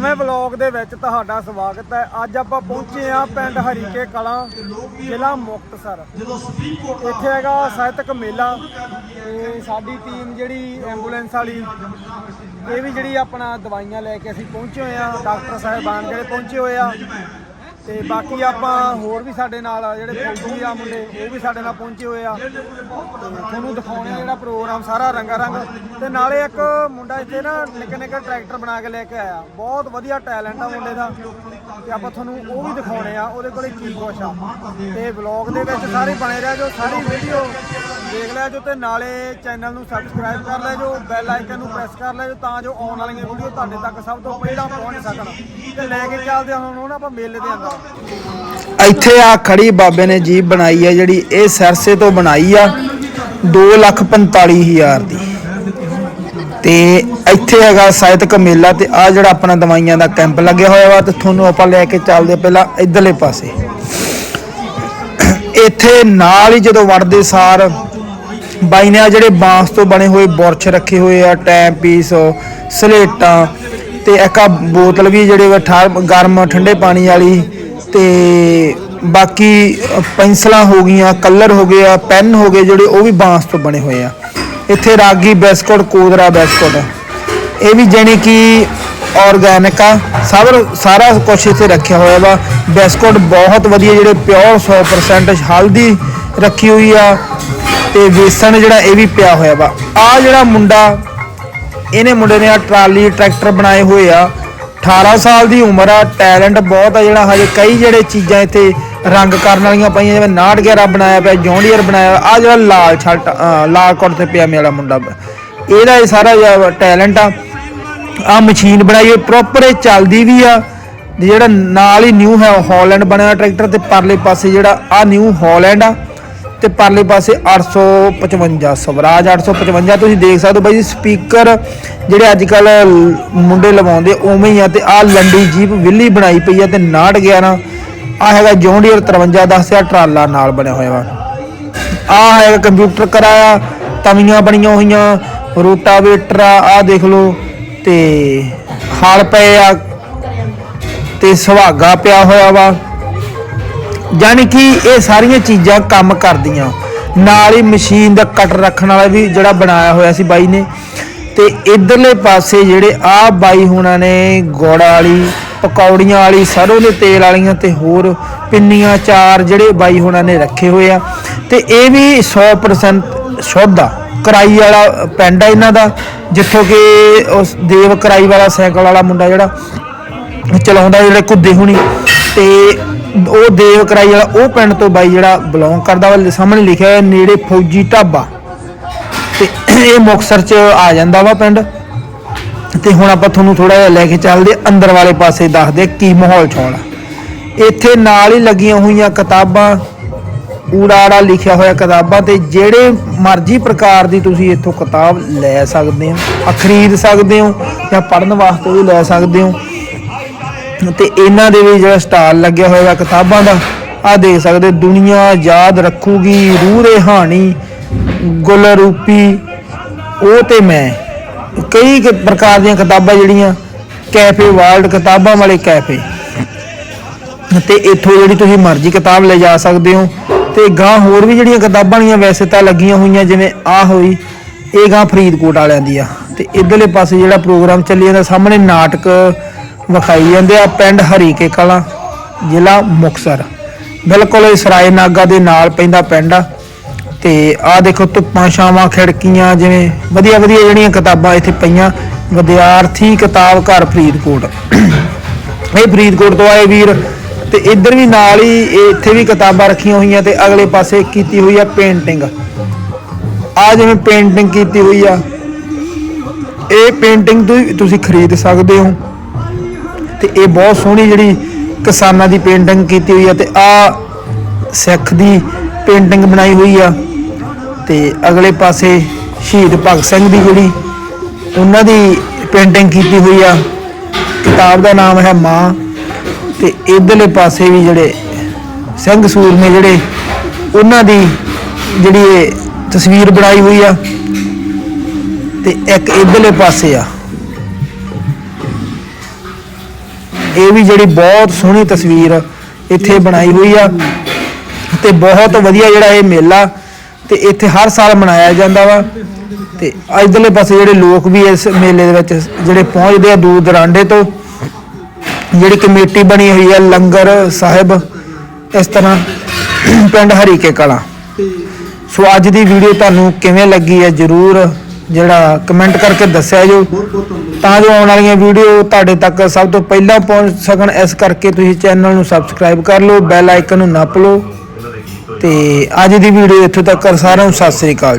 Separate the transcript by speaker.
Speaker 1: ਨਵੇਂ ਵਲੌਗ ਦੇ ਵਿੱਚ ਤੁਹਾਡਾ ਸਵਾਗਤ ਹੈ। ਅੱਜ ਆਪਾਂ ਪਹੁੰਚੇ ਆ ਪਿੰਡ ਹਰੀਕੇ ਕਲਾਂ, ਜ਼ਿਲ੍ਹਾ ਮੁਕਤਸਰ। ਇੱਥੇ ਹੈਗਾ ਸਾਹਿਤਕ ਮੇਲਾ ਤੇ ਸਾਡੀ ਟੀਮ ਜਿਹੜੀ ਐਂਬੂਲੈਂਸ ਵਾਲੀ, ਇਹ ਵੀ ਜਿਹੜੀ ਆਪਣਾ ਦਵਾਈਆਂ ਲੈ ਕੇ ਅਸੀਂ ਪਹੁੰਚੇ ਹੋਏ ਆ ਡਾਕਟਰ ਸਾਹਿਬਾਨ ਜਿਹੜੇ ਪਹੁੰਚੇ ਹੋਏ ਆ। ਤੇ ਬਾਕੀ ਆਪਾਂ ਹੋਰ ਵੀ ਸਾਡੇ ਨਾਲ ਆ ਜਿਹੜੇ ਫੌਜੀ ਆ ਮੁੰਡੇ, ਉਹ ਵੀ ਸਾਡੇ ਨਾਲ ਪਹੁੰਚੇ ਹੋਏ ਆ। ਤੇ ਤੁਹਾਨੂੰ ਦਿਖਾਉਣੇ ਆ ਜਿਹੜਾ ਪ੍ਰੋਗਰਾਮ ਸਾਰਾ ਰੰਗਾ ਰੰਗ ਤੇ ਨਾਲੇ ਇੱਕ ਮੁੰਡਾ ਇੱਥੇ ਨਾ ਨਿੱਕੇ ਨਿੱਕੇ ਟਰੈਕਟਰ ਬਣਾ ਕੇ ਲੈ ਕੇ ਆਇਆ। ਬਹੁਤ ਵਧੀਆ ਟੈਲੈਂਟ ਆ ਮੁੰਡੇ ਦਾ। ਤੇ ਆਪਾਂ ਤੁਹਾਨੂੰ ਉਹ ਵੀ ਦਿਖਾਉਣੇ ਆ, ਉਹਦੇ ਕੋਲੇ ਕੀ ਕੁਛ ਆ। ਤੇ ਵਲੌਗ ਦੇ ਵਿੱਚ ਸਾਰੇ ਬਣੇ ਰਹਿ ਜੋ ਸਾਰੀ ਵੀਡੀਓ ਦੇਖ ਲਿਆ ਜੋ ਤੇ ਨਾਲੇ ਚੈਨਲ ਨੂੰ ਸਬਸਕ੍ਰਾਈਬ ਕਰ ਲੈ ਜੋ ਬੈਲ ਆਈਕਨ ਨੂੰ ਪ੍ਰੈਸ ਕਰ ਲੈ ਜੋ ਤਾਂ ਜੋ ਆਉਣ ਵਾਲੀਆਂ ਵੀਡੀਓ ਤੁਹਾਡੇ ਤੱਕ ਸਭ ਤੋਂ ਪਹਿਲਾਂ ਪਹੁੰਚ ਸਕਣ। ਤੇ ਲੈ ਕੇ ਚੱਲਦੇ ਹੁਣ ਉਹਨਾਂ ਆਪਾਂ ਮੇਲੇ ਦੇ ਅੰਦਰ
Speaker 2: ਇੱਥੇ ਆ ਖੜੀ ਬਾਬੇ ਨੇ ਜੀਪ ਬਣਾਈ ਆ ਜਿਹੜੀ, ਇਹ ਸਰਸੇ ਤੋਂ ਬਣਾਈ ਆ 245000 ਦੀ। ਤੇ ਇੱਥੇ ਹੈਗਾ ਸਾਹਿਤਕ ਮੇਲਾ ਤੇ ਆ ਜਿਹੜਾ ਆਪਣਾ ਦਵਾਈਆਂ ਦਾ ਕੈਂਪ ਲੱਗਿਆ ਹੋਇਆ ਵਾ ਤੇ ਤੁਹਾਨੂੰ ਆਪਾਂ ਲੈ ਕੇ ਚੱਲਦੇ ਪਹਿਲਾਂ ਇਧਰਲੇ ਪਾਸੇ। ਇੱਥੇ ਨਾਲ ਹੀ ਜਦੋਂ ਵੜਦੇ ਸਾਰ ਬਾਈ ਨੇ ਆ ਜਿਹੜੇ ਬਾਂਸ ਤੋਂ ਬਣੇ ਹੋਏ ਬੁਰਸ਼ ਰੱਖੇ ਹੋਏ ਆ, ਟਾਈਮ ਪੀਸ, ਸਲੇਟਾਂ ਤੇ ਇੱਕ ਆ ਬੋਤਲ ਵੀ ਜਿਹੜੇ ਵਾ ਠਾ- ਗਰਮ ਠੰਡੇ ਪਾਣੀ ਵਾਲੀ ਤੇ ਬਾਕੀ ਪੈਨਸਲਾਂ ਹੋ ਗਈਆਂ, ਕਲਰ ਹੋ ਗਏ ਆ, ਪੈਨ ਹੋ ਗਏ ਜਿਹੜੇ ਉਹ ਵੀ ਬਾਂਸ ਤੋਂ ਬਣੇ ਹੋਏ ਆ। ਇੱਥੇ ਰਾਗੀ ਬਿਸਕੁਟ, ਕੋਦਰਾ ਬਿਸਕੁਟ। ਇਹ ਵੀ ਜਾਣੀ ਕਿ ਆਰਗੈਨਿਕ ਆ। ਸਭ ਸਾਰਾ ਕੁਝ ਇੱਥੇ ਰੱਖਿਆ ਹੋਇਆ ਵਾ। ਬਿਸਕੁਟ ਬਹੁਤ ਵਧੀਆ ਜਿਹੜੇ ਪਿਓਰ 100% ਹਲਦੀ ਰੱਖੀ ਹੋਈ ਆ। ਤੇ ਵੇਸਣ ਜਿਹੜਾ ਇਹ ਵੀ ਪਿਆ ਹੋਇਆ ਵਾ। ਆ ਜਿਹੜਾ ਮੁੰਡਾ, ਇਹਨੇ ਮੁੰਡੇ ਨੇ ਆ ਟਰਾਲੀ, ਟਰੈਕਟਰ ਬਣਾਏ ਹੋਏ ਆ। 18 ਸਾਲ ਦੀ ਉਮਰ ਆ। ਟੈਲੈਂਟ ਬਹੁਤ ਆ ਜਿਹੜਾ ਹਜੇ। ਕਈ ਜਿਹੜੇ ਚੀਜ਼ਾਂ ਇੱਥੇ ਰੰਗ ਕਰਨ ਵਾਲੀਆਂ ਪਈਆਂ ਜਿਵੇਂ 911 ਬਣਾਇਆ ਪਿਆ ਜੌਂਡੀਅਰ ਬਣਾਇਆ ਆ ਜਿਹੜਾ ਲਾਲ ਛਲਟ ਅ, ਲਾਲ ਕੋਟ ਤੇ ਪਿਆ ਵਾਲਾ ਮੁੰਡਾ। ਇਹਦਾ ਇਹ ਸਾਰਾ ਟੈਲੈਂਟ ਆ। ਆ ਮਸ਼ੀਨ ਬਣਾਈ ਪ੍ਰੋਪਰ ਇਹ ਚੱਲਦੀ ਵੀ ਆ। ਤੇ ਜਿਹੜਾ ਨਾਲ ਹੀ ਨਿਊ ਹੈ ਹਾਲੈਂਡ ਬਣਿਆ ਟਰੈਕਟਰ ਤੇ ਪਰਲੇ ਪਾਸੇ ਜਿਹੜਾ ਆ ਨਿਊ ਹਾਲੈਂਡ ਆ। ਤੇ ਪਰਲੇ ਪਾਸੇ 855 ਸਵਰਾਜ 855 ਤੁਸੀਂ ਦੇਖ ਸਕਦੇ ਹੋ ਬਾਈ ਜੀ ਸਪੀਕਰ ਜਿਹੜੇ ਅੱਜ ਕੱਲ ਮੁੰਡੇ ਲਵਾਉਂਦੇ ਉਵੇਂ ਹੀ ਆ। ਤੇ ਆ ਲੰਡੀ ਜੀਪ ਵਿੱਲੀ ਬਣਾਈ ਪਈ ਆ ਤੇ 911 ਆ ਹੈਗਾ ਜੌਂਡੀਅਰ 5310 ਆ ਟਰਾਲਾ ਨਾਲ ਬਣਿਆ ਹੋਇਆ ਵਾ। ਆ ਹੈਗਾ ਕੰਪਿਊਟਰ ਕਰਾਇਆ, ਤਵੀਆਂ ਬਣੀਆਂ ਹੋਈਆਂ ਰੋਟਾਵੇਟਰ ਆ, ਆਹ ਦੇਖ ਲਓ, ਤੇ ਹਾਲ ਪਏ ਆ, ਤੇ ਸੁਹਾਗਾ ਪਿਆ ਹੋਇਆ ਵਾ। ਯਾਨੀ ਕਿ ਇਹ ਸਾਰੀਆਂ ਚੀਜ਼ਾਂ ਕੰਮ ਕਰਦੀਆਂ। ਨਾਲ ਹੀ ਮਸ਼ੀਨ ਦਾ ਕਟਰ ਰੱਖਣ ਵਾਲਾ ਵੀ ਜਿਹੜਾ ਬਣਾਇਆ ਹੋਇਆ ਸੀ ਬਾਈ ਨੇ। ਤੇ ਇਧਰਲੇ ਪਾਸੇ ਜਿਹੜੇ ਆ ਬਾਈ ਹੁਣਾਂ ਨੇ, ਗੁੜ ਵਾਲੀ ਪਕੌੜੀਆਂ ਵਾਲੀ, ਸਰੋਂ ਦੇ ਤੇਲ ਵਾਲੀਆਂ ਤੇ ਹੋਰ ਪਿੰਨੀਆਂ, ਚਾਰ ਜਿਹੜੇ ਬਾਈ ਹੁਣਾਂ ਨੇ ਰੱਖੇ ਹੋਏ ਆ। ਤੇ ਇਹ ਵੀ 100% ਸ਼ੁੱਧ ਆ। ਕਰਾਈ ਵਾਲਾ ਪਿੰਡ ਆ ਇਹਨਾਂ ਦਾ, ਜਿੱਥੋਂ ਕਿ ਉਸ ਦੇਵ ਕਰਾਈ ਵਾਲਾ ਸਾਈਕਲ ਵਾਲਾ ਮੁੰਡਾ ਜਿਹੜਾ ਚਲਾਉਂਦਾ, ਜਿਹੜੇ ਕੁੱਦੇ ਹੁਣੀ। ਤੇ ਉਹ ਦੇਵ ਕਰਾਈ ਵਾਲਾ, ਉਹ ਪਿੰਡ ਤੋਂ ਬਾਈ ਜਿਹੜਾ ਬਿਲੋਂਗ ਕਰਦਾ ਵਾ। ਸਾਹਮਣੇ ਲਿਖਿਆ ਹੋਇਆ, ਨੇੜੇ ਫੌਜੀ ਢਾਬਾ। ਤੇ ਇਹ ਮੁਕਸਰ ਚ ਆ ਜਾਂਦਾ ਵਾ ਪਿੰਡ। ਤੇ ਹੁਣ ਆਪਾਂ ਤੁਹਾਨੂੰ ਥੋੜਾ ਜਿਹਾ ਲੈ ਕੇ ਚੱਲਦੇ ਅੰਦਰ ਵਾਲੇ ਪਾਸੇ ਦੱਸਦੇ ਕੀ ਮਾਹੌਲ ਚੋਣ ਆ ਇੱਥੇ ਨਾਲ ਹੀ ਲੱਗੀਆਂ ਹੋਈਆਂ ਕਿਤਾਬਾਂ ਊੜਾੜਾ ਲਿਖਿਆ ਹੋਇਆ ਕਿਤਾਬਾਂ ਤੇ ਜਿਹੜੇ ਮਰਜ਼ੀ ਪ੍ਰਕਾਰ ਦੀ ਤੁਸੀਂ ਇੱਥੋਂ ਕਿਤਾਬ ਲੈ ਸਕਦੇ ਹੋ ਆ ਖਰੀਦ ਸਕਦੇ ਹੋ ਜਾਂ ਪੜ੍ਹਨ ਵਾਸਤੇ ਵੀ ਲੈ ਸਕਦੇ ਹੋ। ਤੇ ਇਹਨਾਂ ਦੇ ਵੀ ਜਿਹੜਾ ਸਟਾਲ ਲੱਗਿਆ ਹੋਇਆ ਕਿਤਾਬਾਂ ਦਾ ਆ ਦੇਖ ਸਕਦੇ ਦੁਨੀਆ ਯਾਦ ਰੱਖੂਗੀ, ਰੂਹ ਰੇਹਾਨੀ ਗੁਲ ਰੂਪੀ ਉਹ ਤੇ ਮੈਂ। ਕਈ ਕੁ ਪ੍ਰਕਾਰ ਦੀਆਂ ਕਿਤਾਬਾਂ ਜਿਹੜੀਆਂ, ਕੈਫੇ ਵਰਲਡ ਕਿਤਾਬਾਂ ਵਾਲੇ ਕੈਫੇ। ਤੇ ਇੱਥੋਂ ਜਿਹੜੀ ਤੁਸੀਂ ਮਰਜ਼ੀ ਕਿਤਾਬ ਲੈ ਜਾ ਸਕਦੇ ਹੋ। ਤੇ ਗਾਂ ਹੋਰ ਵੀ ਜਿਹੜੀਆਂ ਕਿਤਾਬਾਂ ਲੀਆਂ ਵੈਸੇ ਤਾਂ ਲੱਗੀਆਂ ਹੋਈਆਂ, ਜਿਵੇਂ ਆ ਹੋਈ, ਇਹ ਗਾਂ ਫਰੀਦਕੋਟ ਵਾਲਿਆਂ ਦੀ ਆ। ਤੇ ਇਧਰਲੇ ਪਾਸੇ ਜਿਹੜਾ ਪ੍ਰੋਗਰਾਮ ਚੱਲੀ ਜਾਂਦਾ, ਸਾਹਮਣੇ ਨਾਟਕ ਵਿਖਾਈ ਜਾਂਦੇ ਆ, ਪਿੰਡ ਹਰੀਕੇ ਕਲਾਂ, ਜ਼ਿਲ੍ਹਾ ਮੁਕਤਸਰ। ਬਿਲਕੁਲ ਇਹ ਸਰਾਏ ਨਾਗਾ ਦੇ ਨਾਲ ਪੈਂਦਾ ਪਿੰਡ ਆ। ਤੇ ਆਹ ਦੇਖੋ ਧੁੱਪਾਂ, ਛਾਵਾਂ, ਖਿੜਕੀਆਂ, ਜਿਵੇਂ ਵਧੀਆ ਵਧੀਆ ਜਿਹੜੀਆਂ ਕਿਤਾਬਾਂ ਇੱਥੇ ਪਈਆਂ, ਵਿਦਿਆਰਥੀ ਕਿਤਾਬ ਘਰ ਫਰੀਦਕੋਟ। ਇਹ ਫਰੀਦਕੋਟ ਤੋਂ ਆਏ ਵੀਰ, ਤੇ ਇੱਧਰ ਵੀ ਨਾਲ ਹੀ ਇਹ ਇੱਥੇ ਵੀ ਕਿਤਾਬਾਂ ਰੱਖੀਆਂ ਹੋਈਆਂ ਤੇ ਅਗਲੇ ਪਾਸੇ ਕੀਤੀ ਹੋਈ ਆ ਪੇਂਟਿੰਗ ਆ ਜਿਵੇਂ ਪੇਂਟਿੰਗ ਕੀਤੀ ਹੋਈ ਆ, ਇਹ ਪੇਂਟਿੰਗ ਤੁਸੀਂ ਖਰੀਦ ਸਕਦੇ ਹੋ। ਤੇ ਇਹ ਬਹੁਤ ਸੋਹਣੀ ਜਿਹੜੀ ਕਿਸਾਨਾਂ ਦੀ ਪੇਂਟਿੰਗ ਕੀਤੀ ਹੋਈ ਆ ਤੇ ਆ ਸਿੱਖ ਦੀ ਪੇਂਟਿੰਗ ਬਣਾਈ ਹੋਈ ਆ। ਤੇ ਅਗਲੇ ਪਾਸੇ ਸ਼ਹੀਦ ਭਗਤ ਸਿੰਘ ਦੀ ਜਿਹੜੀ ਉਹਨਾਂ ਦੀ ਪੇਂਟਿੰਗ ਕੀਤੀ ਹੋਈ ਆ, ਕਿਤਾਬ ਦਾ ਨਾਮ ਹੈ ਮਾਂ ਤੇ ਇਧਰਲੇ ਪਾਸੇ ਵੀ ਜਿਹੜੇ ਸਿੰਘ ਸੂਰ ਨੇ ਜਿਹੜੇ ਉਹਨਾਂ ਦੀ ਜਿਹੜੀ ਇਹ ਤਸਵੀਰ ਬਣਾਈ ਹੋਈ ਆ ਤੇ ਇੱਕ ਇਧਰਲੇ ਪਾਸੇ ਆ। ਇਹ ਵੀ ਜਿਹੜੀ ਬਹੁਤ ਸੋਹਣੀ ਤਸਵੀਰ ਇੱਥੇ ਬਣਾਈ ਹੋਈ ਆ ਤੇ ਬਹੁਤ ਵਧੀਆ ਜਿਹੜਾ ਇਹ ਮੇਲਾ ਤੇ ਇੱਥੇ ਹਰ ਸਾਲ ਮਨਾਇਆ ਜਾਂਦਾ ਵਾ। ਤੇ ਇਧਰਲੇ ਪਾਸੇ ਜਿਹੜੇ ਲੋਕ ਵੀ ਇਸ ਮੇਲੇ ਦੇ ਵਿੱਚ ਜਿਹੜੇ ਪਹੁੰਚਦੇ ਆ ਦੂਰ ਦਰਾਂਡੇ ਤੋਂ, ਜਿਹੜੀ ਕਮੇਟੀ ਬਣੀ ਹੋਈ ਹੈ ਲੰਗਰ ਸਾਹਿਬ, ਇਸ ਤਰ੍ਹਾਂ ਪਿੰਡ ਹਰੀਕੇ ਕਲਾਂ। ਸੋ ਅੱਜ ਦੀ ਵੀਡੀਓ ਤੁਹਾਨੂੰ ਕਿਵੇਂ ਲੱਗੀ ਹੈ ਜਰੂਰ ਜਿਹੜਾ ਕਮੈਂਟ ਕਰਕੇ ਦੱਸਿਆ ਜੋ ਤਾਂ ਜੋ ਆਉਣ ਵਾਲੀਆਂ ਵੀਡੀਓ ਤੁਹਾਡੇ ਤੱਕ ਸਭ ਤੋਂ ਪਹਿਲਾਂ ਪਹੁੰਚ ਸਕਣ, ਇਸ ਕਰਕੇ ਤੁਸੀਂ ਚੈਨਲ ਨੂੰ ਸਬਸਕ੍ਰਾਈਬ ਕਰ ਲਓ ਬੈਲ ਆਈਕਨ ਨੂੰ ਨੱਪ ਲਓ। ਤੇ ਅੱਜ ਦੀ ਵੀਡੀਓ ਇੱਥੋਂ ਤੱਕ ਸਾਰਿਆਂ ਨੂੰ ਸਤਿ ਸ੍ਰੀ ਅਕਾਲ ਜੀ।